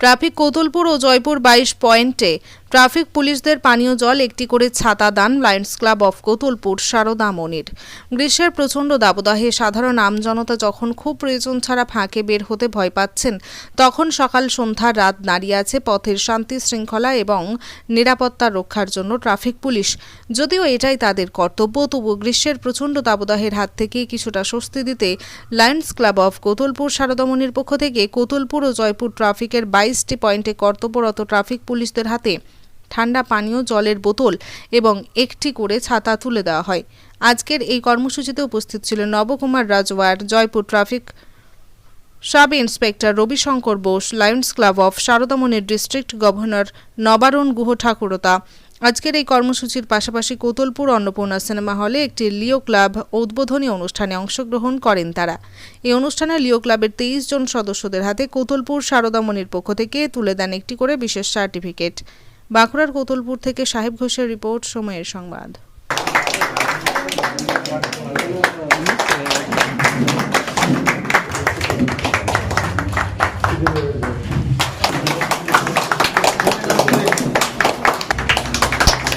Traffic Kotulpur ও জয়পুর বাইশ পয়েন্টে traffic পুলিশদের পানীয় জল, একটি করে ছাতা দান, Lions Club of Kotulpur, Sarada মনির। গ্রীষ্মের প্রচণ্ড দাবদাহে সাধারণ আমজনতা যখন খুব প্রয়োজন ছাড়া ফাঁকে বের হতে ভয় পাচ্ছেন, তখন সকাল সন্ধ্যা রাত দাঁড়িয়ে আছে পথের শান্তি শৃঙ্খলা এবং নিরাপত্তা রক্ষার জন্য ট্রাফিক পুলিশ। যদিও এটাই তাদের কর্তব্য তবু গ্রীষ্মের প্রচণ্ড দাবদাহের হাত থেকে কিছুটা স্বস্তি দিতে লায়ন্স ক্লাব অফ কোতুলপুর সারদামণির পক্ষ থেকে কোতুলপুর ও জয়পুর ট্রাফিকের বাইশটি পয়েন্টে কর্তব্যরত ট্রাফিক পুলিশদের হাতে ঠান্ডা পানীয়, জলের বোতল এবং একটি করে ছাতা তুলে দেওয়া হয়। আজকের এই কর্মসূচিতে উপস্থিত ছিলেন Nabakumar Rajwar, Jaipur traffic sub inspector Rabishankar Bose, Lions Club of সারদামণির district governor Nabarun Guha Thakurta আজকের এই কর্মসূচির পাশাপাশি কোতলপুর অন্নপূর্ণা সিনেমা হলে একটি লিও ক্লাব উদ্বোধনী অনুষ্ঠানে অংশগ্রহণ করেন তারা। এই অনুষ্ঠানে লিও ক্লাবের তেইশ জন সদস্যদের হাতে কোতলপুর সারদামণির পক্ষ থেকে তুলে দেন একটি করে বিশেষ সার্টিফিকেট। বাঁকুড়ার কোতলপুর থেকে সাহেব ঘোষের রিপোর্ট, সময়ের সংবাদ।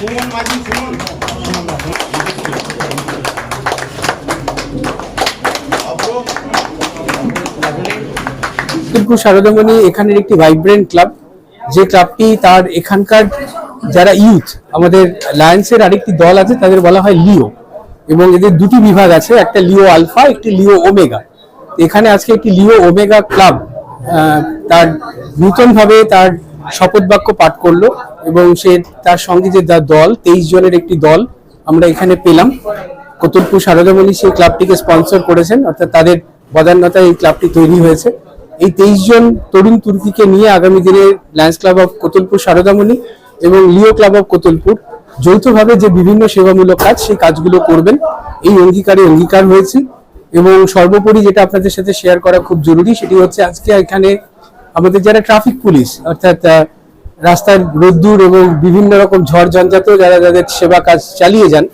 সুমন মাঝি সুমন উত্তরপুর এখানের একটি ভাইব্রেন্ট ক্লাব যে ক্লাবটি তার এখানকার যারা ইউথ আমাদের লায়ন্সের আরেকটি দল আছে, তাদের বলা হয় লিও এবং এদের দুটি বিভাগ আছে, একটা লিও আলফা একটি লিও ওমেগা এখানে আজকে একটি লিও ওমেগা ক্লাব তার নূতনভাবে তার শপথ বাক্য পাঠ করল। এবং সে তার সঙ্গে যে দল, তেইশ জনের একটি দল আমরা এখানে পেলাম। কতুলপুর সারদামণি সেই ক্লাবটিকে স্পন্সর করেছেন, অর্থাৎ তাদের বদান্যতায় এই ক্লাবটি তৈরি হয়েছে। এই তেইশ জন তরুণ তুর্কিকে নিয়ে আগামী দিনে Lions Club of Kotulpur Saradamani এবং লিও ক্লাব অফ কোতুলপুর যৌথভাবে যে বিভিন্ন সেবামূলক কাজ, সেই কাজগুলো করবেন। এই অঙ্গীকারে অঙ্গীকার হয়েছে এবং সর্বোপরি যেটা আপনাদের সাথে শেয়ার করা খুব জরুরি, সেটি হচ্ছে আজকে এখানে আমাদের যারা ট্রাফিক পুলিশ অর্থাৎ রাস্তার রোদ্দুর এবং বিভিন্ন রকম ঝড় ঝঞ্ঝাতে যারা যাদের সেবা কাজ চালিয়ে যান,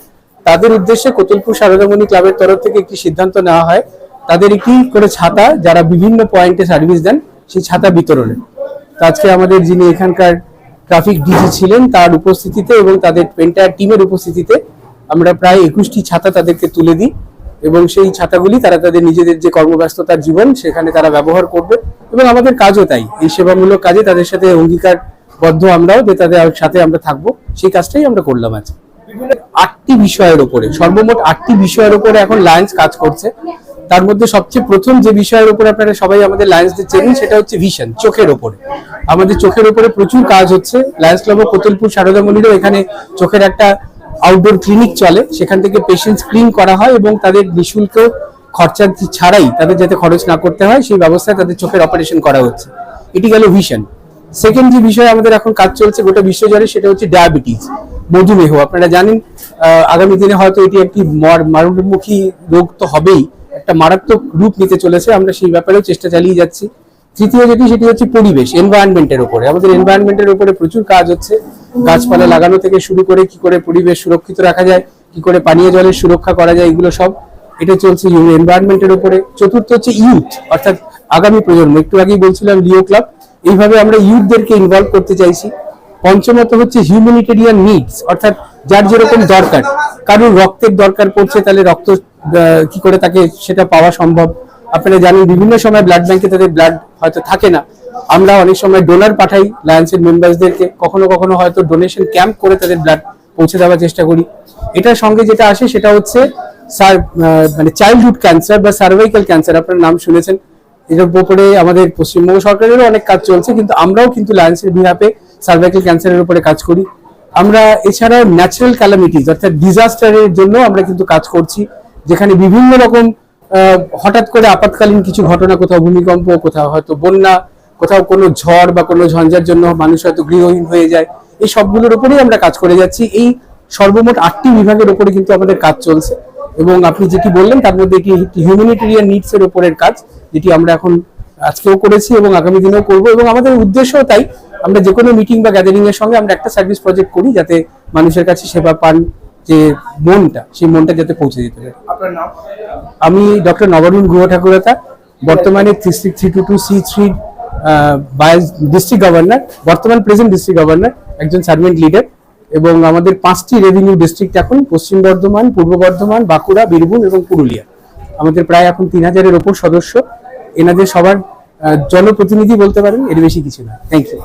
তাদের উদ্দেশ্যে কোতুলপুর সারদামণি ক্লাবের তরফ থেকে একটি সিদ্ধান্ত নেওয়া হয়। তাদের একটি করে ছাতা যারা বিভিন্ন পয়েন্টে সার্ভিস দেন, সেই ছাতা বিতরণে। তো আজকে আমাদের যিনি এখানকার ট্রাফিক ডিজি ছিলেন, তার উপস্থিতিতে এবং তাদের এন্টায়ার টিমের উপস্থিতিতে আমরা প্রায় একুশটি ছাতা তাদেরকে তুলে দিই এবং সেই ছাতাগুলি তারা তাদের নিজেদের যে কর্মব্যস্ততার জীবন, সেখানে তারা ব্যবহার করবে এবং আমাদের কাজও তাই। এই সেবামূলক কাজে তাদের সাথে অঙ্গীকারবদ্ধ আমরাও যে তাদের সাথে আমরা থাকব, সেই কাজটাই আমরা করলাম আজ আটটি বিষয়ের উপরে সর্বমোট আটটি বিষয়ের উপরে এখন লায়েন্স কাজ করছে। তার মধ্যে সবচেয়ে প্রথম যে বিষয়ের উপরে আপনারা সবাই আমাদের লায়েন্সদের চেনেন, সেটা হচ্ছে ভিশন চোখের ওপরে। আমাদের চোখের উপরে প্রচুর কাজ হচ্ছে। লায়েন্স ক্লাব কোতলপুর সারদামণিরও এখানে চোখের একটা আউটডোর ক্লিনিক চলে। সেখান থেকে পেশেন্ট স্ক্রিন করা হয় এবং তাদের নিঃশুল্ক খরচা ছাড়াই তাদের যাতে খরচ না করতে হয়, সেই ব্যবস্থায় তাদের চোখের অপারেশন করা হচ্ছে। এটি গেল ভিশন সেকেন্ড যে বিষয় আমাদের এখন কাজ চলছে গোটা বিশ্ব বিশ্বজুড়ে সেটা হচ্ছে ডায়াবেটিস মধুমেহ। আপনারা জানেন আগামী দিনে হয়তো এটি একটি মর- মরণমুখী রোগ তো হবেই, একটা মারাত্মক রূপ নিতে চলেছে, আমরা সেই ব্যাপারেও চেষ্টা চালিয়ে যাচ্ছি। তৃতীয় যেটি, সেটি হচ্ছে পরিবেশ এনভায়রনমেন্টের উপরে। আমাদের এনভায়রনমেন্টের উপরে প্রচুর কাজ হচ্ছে। গাছপালা লাগানো থেকে শুরু করে কি করে পরিবেশ সুরক্ষিত রাখা যায়, কি করে পানীয় জলের সুরক্ষা করা যায়, এগুলো সব এটা চলছে এনভায়রনমেন্টের উপরে। চতুর্থ হচ্ছে ইউথ অর্থাৎ আগামী প্রজন্ম। একটু আগেই বলছিলাম লিও ক্লাব এইভাবে আমরা ইউথদেরকে ইনভলভ করতে চাইছি। পঞ্চমত হচ্ছে হিউম্যানিটেরিয়ান নিডস অর্থাৎ যার যেরকম দরকার। কারোর রক্তের দরকার পড়ছে, তাহলে রক্ত কি করে তাকে সেটা পাওয়া সম্ভব? আপনারা জানেন, বিভিন্ন সময় ব্লাড ব্যাংকে তাদের ব্লাড হয়তো থাকে না। আমরা অনেক সময় ডোনার পাঠাই লায়ন্সের মেম্বারসদেরকে কখনো কখনো হয়তো ডোনেশন ক্যাম্প করে তাদের ব্লাড পৌঁছে দেওয়ার চেষ্টা করি। এটার সঙ্গে যেটা আসে, সেটা হচ্ছে মানে চাইল্ডহুড ক্যান্সার বা সার্ভাইকাল ক্যান্সার আপনার নাম শুনেছেন। এটার উপরে আমাদের পশ্চিমবঙ্গ সরকারেরও অনেক কাজ চলছে, কিন্তু আমরাও কিন্তু লায়েন্সের বিহাপে সার্ভাইকাল ক্যান্সারের উপরে কাজ করি। আমরা এছাড়াও ন্যাচারাল ক্যালামিটিস অর্থাৎ ডিজাস্টারের জন্য আমরা কিন্তু কাজ করছি, যেখানে বিভিন্ন রকম হঠাৎ করে আপাতকালীন কিছু ঘটনা, কোথাও ভূমিকম্প, কোথাও হয়তো বন্যা, কোথাও কোনো ঝড় বা কোনো ঝঞ্ঝার জন্য মানুষ হয়তো গৃহহীন হয়ে যায়, এই সবগুলোর উপরেই আমরা কাজ করে যাচ্ছি। এই সর্বমোট আটটি বিভাগের উপরে কিন্তু আমাদের কাজ চলছে। এবং আপনি যেটি বললেন তার মধ্যে এটি হিউম্যানিটেরিয়ান নিডস এর উপরের কাজ যেটি আমরা এখন আজকেও করেছি এবং আগামী দিনেও করব। এবং আমাদের উদ্দেশ্যও তাই আমরা যে কোনো মিটিং বা গ্যাদারিং এর সঙ্গে আমরা একটা সার্ভিস প্রজেক্ট করি যাতে মানুষের কাছে সেবা পান যে মনটা সেই মনটা যাতে পৌঁছে দিতে পারে। আমি ডক্টর নবরুণ গুহ ঠাকুরতা বর্তমানে three three two two C three district governor বর্তমান প্রেজেন্ট ডিস্ট্রিক্ট গভর্নর একজন সার্ভেন্ট লিডার এবং আমাদের পাঁচটি রেভিনিউ ডিস্ট্রিক্ট এখন, পশ্চিম বর্ধমান, পূর্ব বর্ধমান, বাঁকুড়া, বীরভূম এবং পুরুলিয়া। আমাদের প্রায় এখন তিন হাজারের ওপর সদস্য। এনাদের সবার জনপ্রতিনিধি বলতে পারেন, এর বেশি কিছু না। Thank you